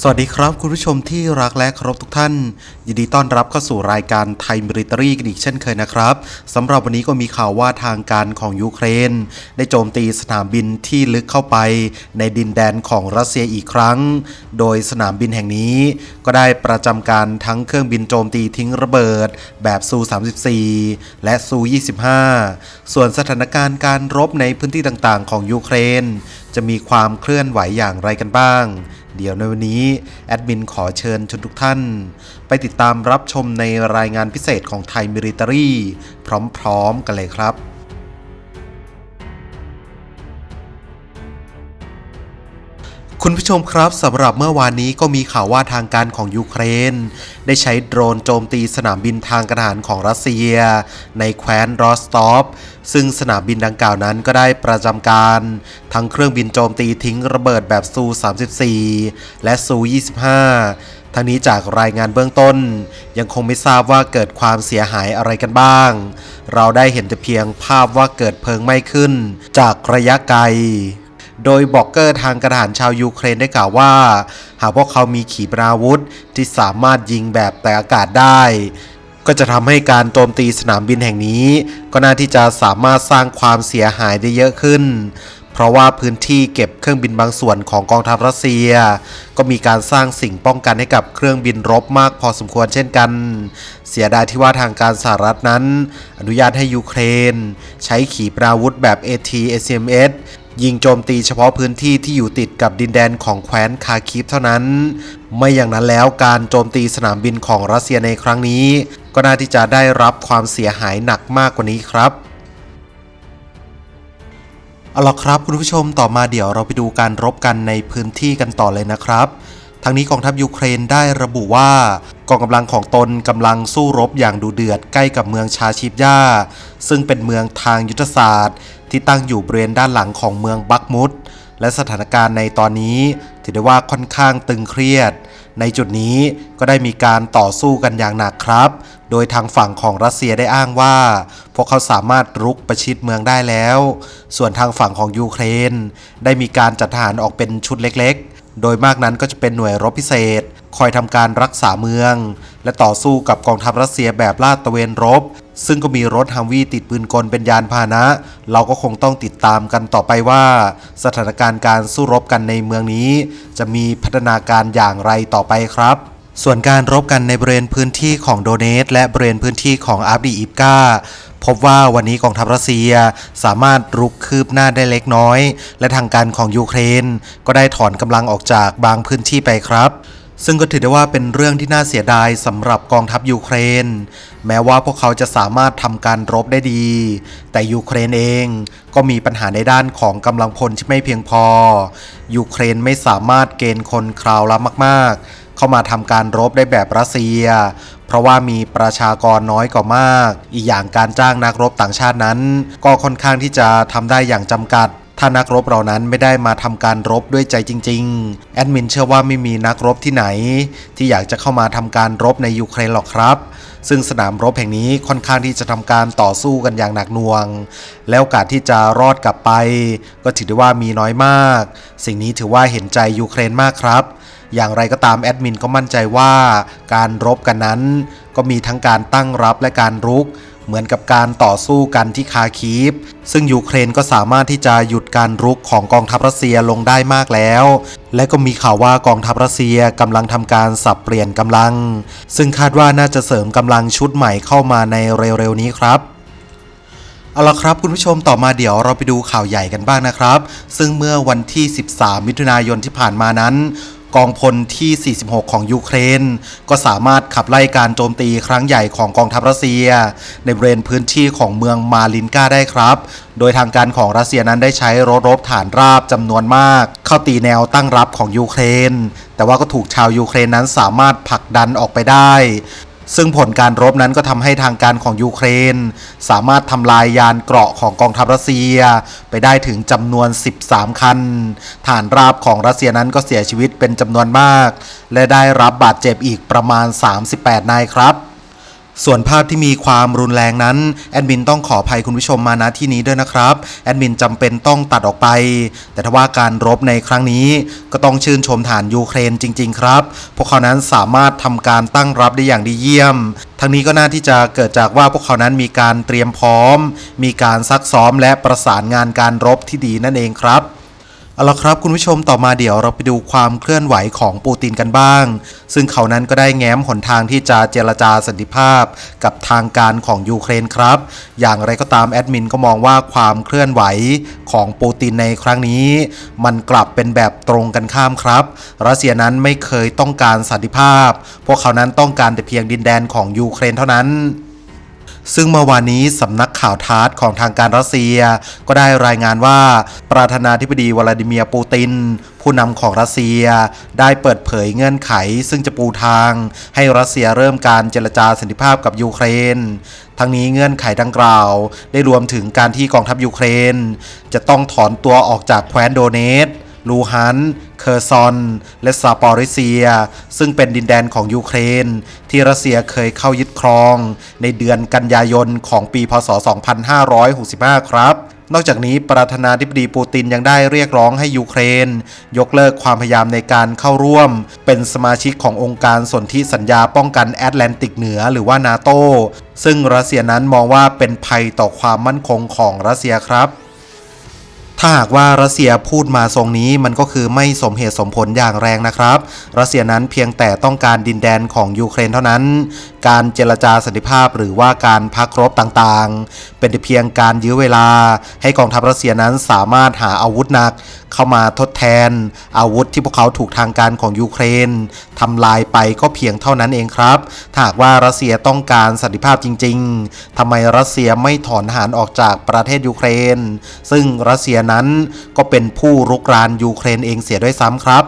สวัสดีครับ คุณผู้ชมที่รักและเคารพทุกท่าน ยินดีต้อนรับเข้าสู่รายการไทยมิลิตรีกันอีกเช่นเคยนะครับสำหรับวันนี้ก็มีข่าวว่าทางการของยูเครน ได้โจมตีสนามบินที่ลึกเข้าไป ในดินแดนของรัสเซียอีกครั้ง โดยสนามบินแห่งนี้ ก็ได้ประจำการทั้งเครื่องบินโจมตีทิ้งระเบิด แบบซู 34 และซู 25 ส่วนสถานการณ์การรบในพื้นที่ต่างๆ ของยูเครน จะมีความเคลื่อนไหวอย่างไรกันบ้าง เดี๋ยวในวันนี้ แอดมินขอเชิญชวนทุกท่าน ไปติดตามรับชมในรายงานพิเศษของไทยมิลิตรีพร้อมๆกันเลยครับ คุณผู้ชมครับสำหรับเมื่อวานนี้ก็มีข่าวว่าทางการของยูเครน ได้ใช้โดรนโจมตีสนามบินทางการทหารของรัสเซีย ในแคว้นรอสตอฟซึ่งสนามบินดังกล่าวนั้นก็ได้ประจำการ ทั้งเครื่องบินโจมตีทิ้งระเบิดแบบซู 34 และซู 25 ทั้งนี้จากรายงานเบื้องต้น ยังคงไม่ทราบว่าเกิดความเสียหายอะไรกันบ้าง เราได้เห็นแต่เพียงภาพว่าเกิดเพลิงไหม้ขึ้น จากระยะไกล โดยบอกเกอร์ทางกระดานชาวยูเครนได้กล่าวว่า หากพวกเขามีขีปนาวุธที่สามารถยิงแบบแต่อากาศได้ ก็จะทำให้การโจมตีสนามบินแห่งนี้ ก็น่าที่จะสามารถสร้างความเสียหายได้เยอะขึ้นเพราะว่าพื้นที่เก็บเครื่องบินบางส่วนของกองทัพรัสเซีย ก็มีการสร้างสิ่งป้องกันให้กับเครื่องบินรบมากพอสมควรเช่นกัน เสียดายที่ว่าทางการสหรัฐนั้น อนุญาตให้ยูเครน ใช้ขีปนาวุธแบบ AT-ACMS ยิงโจมตีเฉพาะพื้นที่ที่อยู่ติดกับดินแดนของแคว้นคาคิฟเท่านั้น ไม่อย่างนั้นแล้วการโจมตีสนามบินของรัสเซียในครั้งนี้ ก็น่าที่จะได้รับความเสียหายหนักมากกว่านี้ครับเอาล่ะครับคุณผู้ชมต่อมาเดี๋ยวเราไปดูการรบกันในพื้นที่กันต่อเลยนะครับทั้งนี้กองทัพยูเครนได้ระบุว่า กองกำลังของตนกำลังสู้รบอย่างดุเดือดใกล้กับเมืองชาชิบยาซึ่งเป็นเมืองทางยุทธศาสตร์ ที่ตั้งอยู่บริเวณด้านหลังของเมืองบักมุดและสถานการณ์ในตอนนี้ถือได้ว่าค่อนข้างตึงเครียด ในจุดนี้ก็ได้มีการต่อสู้กันอย่างหนักครับ โดยทางฝั่งของรัสเซียได้อ้างว่า พวกเขาสามารถรุกประชิดเมืองได้แล้ว ส่วนทางฝั่งของยูเครน ได้มีการจัดทหารออกเป็นชุดเล็กๆ โดยมากนั้นก็จะเป็นหน่วยรบพิเศษ คอยทำการรักษาเมือง และต่อสู้กับกองทัพรัสเซียแบบลาดตระเวนรบ ซึ่งก็มีรถฮัมวีติดปืนกลเป็นยานพาหนะ เราก็คงต้องติดตามกันต่อไปว่า สถานการณ์การสู้รบกันในเมืองนี้ จะมีพัฒนาการอย่างไรต่อไปครับส่วนการรบกันในบริเวณพื้นที่ของโดเนตและบริเวณพื้นที่ของอาบดีอิฟกาพบว่าวันนี้กองทัพรัสเซียสามารถรุกคืบหน้าได้เล็กน้อย และทางการของยูเครน ก็ได้ถอนกำลังออกจากบางพื้นที่ไปครับ ซึ่งก็ถือได้ว่าเป็นเรื่องที่น่าเสียดายสำหรับกองทัพยูเครน แม้ว่าพวกเขาจะสามารถทำการรบได้ดี แต่ยูเครนเองก็มีปัญหาในด้านของกำลังพลที่ไม่เพียงพอ ยูเครนไม่สามารถเกณฑ์คนคราวละมาก ๆ เข้ามาทำการรบได้แบบรัสเซีย เพราะว่ามีประชากรน้อยกว่ามาก อีกอย่างการจ้างนักรบต่างชาตินั้น ก็ค่อนข้างที่จะทำได้อย่างจำกัด ถ้านักรบเหล่านั้นไม่ได้มาทำการรบด้วยใจจริง ๆ แอดมินเชื่อว่าไม่มีนักรบที่ไหน ที่อยากจะเข้ามาทำการรบในยูเครนหรอกครับ ซึ่งสนามรบแห่งนี้ค่อนข้างที่จะทำการต่อสู้กันอย่างหนักหน่วง แล้วโอกาสที่จะรอดกลับไป ก็ถือได้ว่ามีน้อยมาก สิ่งนี้ถือว่าเห็นใจยูเครนมากครับอย่างไรก็ตามแอดมินก็มั่นใจว่าการรบกันนั้น ก็มีทั้งการตั้งรับและการรุก เหมือนกับการต่อสู้กันที่คาคีฟ ซึ่งยูเครนก็สามารถที่จะหยุดการรุกของกองทัพรัสเซียลงได้มากแล้ว และก็มีข่าวว่ากองทัพรัสเซียกำลังทำการสับเปลี่ยนกำลัง ซึ่งคาดว่าน่าจะเสริมกำลังชุดใหม่เข้ามาในเร็วๆนี้ครับเอาละครับคุณผู้ชมต่อมาเดี๋ยวเราไปดูข่าวใหญ่กันบ้างนะครับ ซึ่งเมื่อวันที่ 13 มิถุนายนที่ผ่านมานั้น กองพลที่ 46 ของยูเครน ก็สามารถขับไล่การโจมตีครั้งใหญ่ของกองทัพรัสเซีย ในบริเวณพื้นที่ของเมืองมาลินกาได้ครับ โดยทางการของรัสเซียนั้นได้ใช้รถรบฐานราบจำนวนมาก เข้าตีแนวตั้งรับของยูเครน แต่ว่าก็ถูกชาวยูเครนนั้นสามารถผลักดันออกไปได้ ซึ่งผลการรบนั้นก็ทำให้ทางการของยูเครน สามารถทำลายยานเกราะของกองทัพรัสเซีย ไปได้ถึงจำนวน 13 คัน ฐานราบของรัสเซียนั้นก็เสียชีวิตเป็นจำนวนมาก และได้รับบาดเจ็บอีกประมาณ 38 นายครับ ส่วนภาพที่มีความรุนแรงนั้นแอดมินต้องขออภัยคุณผู้ชมมาณที่นี้ด้วยนะครับแอดมินจำเป็นต้องตัดออกไป แต่ถ้าว่าการรบในครั้งนี้ก็ต้องชื่นชมฐานยูเครนจริง ๆ ครับ พวกเขานั้นสามารถทำการตั้งรับได้อย่างดีเยี่ยมทั้งนี้ก็น่าที่จะเกิดจากว่าพวกเขานั้นมีการเตรียมพร้อม มีการซักซ้อมและประสานงานการรบที่ดีนั่นเองครับ เอาละครับคุณผู้ชมต่อมาเดี๋ยวเราไปดูความเคลื่อนไหวของปูตินกันบ้าง ซึ่งเขานั้นก็ได้แง้มหนทางที่จะเจรจาสันติภาพ กับทางการของยูเครนครับ อย่างไรก็ตามแอดมินก็มองว่าความเคลื่อนไหวของปูตินในครั้งนี้ มันกลับเป็นแบบตรงกันข้ามครับ รัสเซียนั้นไม่เคยต้องการสันติภาพ พวกเขานั้นต้องการแต่เพียงดินแดนของยูเครนเท่านั้นซึ่งเมื่อวานนี้สำนัก ข่าวทาร์ตของทางการรัสเซีย ก็ได้รายงานว่าประธานาธิบดีวลาดิเมียร์ปูติน ผู้นำของรัสเซีย ได้เปิดเผยเงื่อนไข ซึ่งจะปูทาง ให้รัสเซียเริ่มการเจรจาสันติภาพกับยูเครน ทั้งนี้เงื่อนไขดังกล่าว ได้รวมถึงการที่กองทัพยูเครน จะต้องถอนตัวออกจากแคว้นโดเนต ลูฮัน เคอร์ซอน และซาปอริเซีย ซึ่งเป็นดินแดนของยูเครน ที่รัสเซียเคยเข้ายึดครอง ในเดือนกันยายนของปี พศ 2565 ครับนอกจากนี้ประธานาธิบดีปูตินยังได้เรียกร้องให้ยูเครน ยกเลิกความพยายามในการเข้าร่วม เป็นสมาชิกขององค์การสนธิสัญญาป้องกันแอตแลนติกเหนือหรือว่านาโตซึ่งรัสเซียนั้นมองว่าเป็นภัยต่อความมั่นคงของรัสเซียครับ ถ้าหากว่ารัสเซียพูดมาทรงนี้มันก็คือไม่สมเหตุสมผลอย่างแรงนะครับ รัสเซียนั้นเพียงแต่ต้องการดินแดนของยูเครนเท่านั้น การเจรจาสันติภาพหรือว่าการพักรบต่างๆ เป็นเพียงการยื้อเวลา ให้กองทัพรัสเซียนั้นสามารถหาอาวุธหนัก เข้ามาทดแทน อาวุธที่พวกเขาถูกทางการของยูเครนทำลายไปก็เพียงเท่านั้นเองครับถ้าหากว่ารัสเซียต้องการสันติภาพจริง ๆทำไมรัสเซียไม่ถอนทหารออกจากประเทศยูเครน ซึ่งรัสเซียนั้น ก็เป็นผู้รุกรานยูเครนเองเสียด้วยซ้ำครับ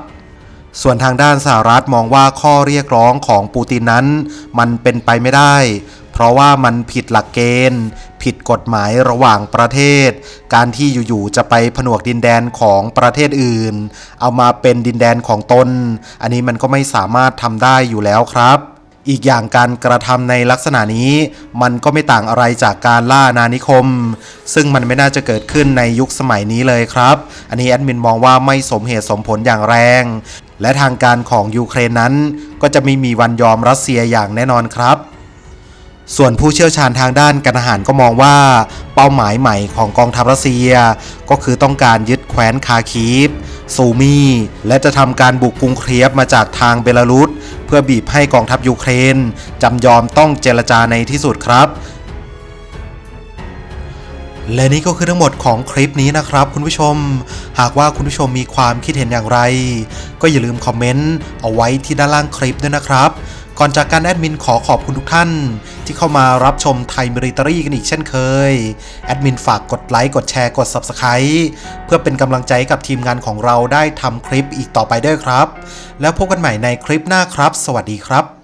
ส่วนทางด้านสหรัฐมองว่าข้อเรียกร้องของปูตินนั้น มันเป็นไปไม่ได้ เพราะว่ามันผิดหลักเกณฑ์ ผิดกฎหมายระหว่างประเทศ การที่อยู่ๆจะไปผนวกดินแดนของประเทศอื่น เอามาเป็นดินแดนของตน อันนี้มันก็ไม่สามารถทำได้อยู่แล้วครับ อีกอย่างการกระทำในลักษณะนี้ มันก็ไม่ต่างอะไรจากการล่านานิคม ซึ่งมันไม่น่าจะเกิดขึ้นในยุคสมัยนี้เลยครับ อันนี้แอดมินมองว่าไม่สมเหตุสมผลอย่างแรง และทางการของยูเครนนั้น ก็จะไม่มีวันยอมรัสเซียอย่างแน่นอนครับส่วนผู้เชี่ยวชาญทางด้านการทหารก็มองว่า เป้าหมายใหม่ของกองทัพรัสเซีย ก็คือต้องการยึดแคว้นคาคีฟ ซูมี และจะทำการบุกกรุงเคียบมาจากทางเบลารุสเพื่อบีบให้กองทัพยูเครนจำยอมต้องเจรจาในที่สุดครับและนี่ก็คือทั้งหมดของคลิปนี้นะครับคุณผู้ชม หากว่าคุณผู้ชมมีความคิดเห็นอย่างไร ก็อย่าลืมคอมเมนต์เอาไว้ที่ด้านล่างคลิปด้วยนะครับ ก่อนจากการแอดมินขอขอบคุณทุกท่าน ที่เข้ามารับชมไทยมิริตรีกันอีกเช่นเคย แอดมินฝากกดไลค์ กดแชร์ กด Subscribe เพื่อเป็นกำลังใจกับทีมงานของเราได้ทำคลิปอีกต่อไปด้วยครับ แล้วพบกันใหม่ในคลิปหน้าครับ สวัสดีครับ